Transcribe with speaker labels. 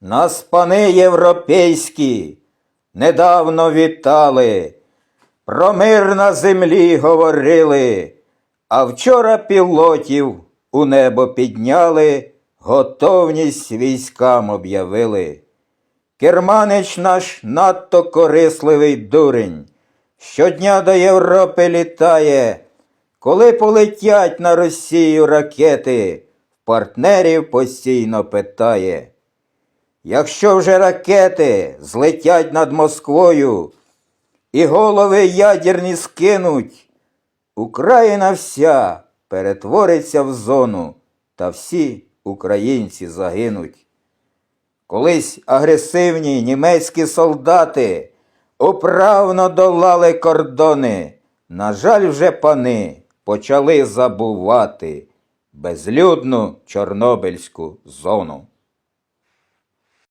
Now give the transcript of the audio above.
Speaker 1: Нас пани європейські недавно вітали, про мир на землі говорили, а вчора пілотів у небо підняли, готовність військам об'явили. Керманич наш надто корисливий дурень, щодня до Європи літає, коли полетять на Росію ракети, партнерів постійно питає. Якщо вже ракети злетять над Москвою і голови ядерні скинуть, Україна вся перетвориться в зону, та всі українці загинуть. Колись агресивні німецькі солдати управно долали кордони. На жаль, вже пани почали забувати безлюдну Чорнобильську зону.